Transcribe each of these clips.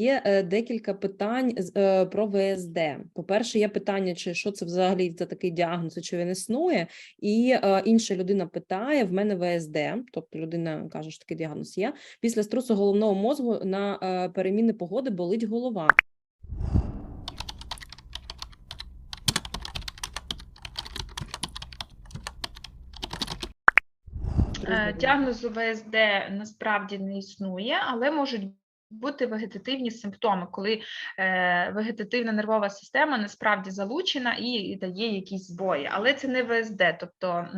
є е, декілька питань е, про ВСД. По-перше, є питання, чи що це взагалі за такий діагноз, чи він існує. І е, інша людина питає: в мене ВСД, тобто людина каже, що такий діагноз є. Після струсу головного мозку на переміни погоди болить голова. Діагнозу ВСД насправді не існує, але можуть бути вегетативні симптоми, коли е, вегетативна нервова система насправді залучена і, дає якісь збої. Але це не ВСД, тобто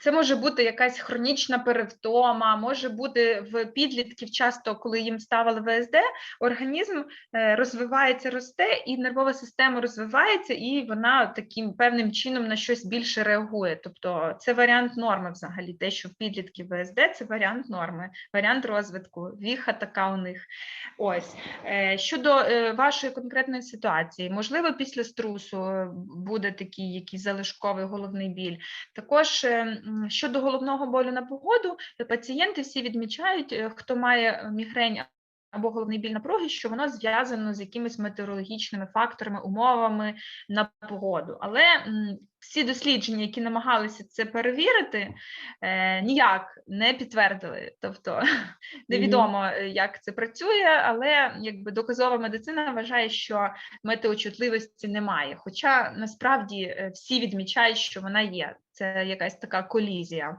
це може бути якась хронічна перевтома, може бути в підлітків часто, коли їм ставили ВСД, організм е, розвивається, росте, і нервова система розвивається, і вона таким певним чином на щось більше реагує. Тобто це варіант норми взагалі. Те, що в підлітків ВСД, це варіант норми, варіант розвитку, віха така у них. Ось Е, щодо е, вашої конкретної ситуації, можливо, після струсу е, буде такий якийсь залишковий головний біль. Також щодо головного болю на погоду, пацієнти всі відмічають, хто має мігрень або головний біль напруги, що воно зв'язано з якимись метеорологічними факторами, умовами на погоду. Але всі дослідження, які намагалися це перевірити, е, ніяк не підтвердили. Тобто невідомо, е, як це працює, але якби доказова медицина вважає, що метеочутливості немає. Хоча насправді е, всі відмічають, що вона є. Це якась така колізія.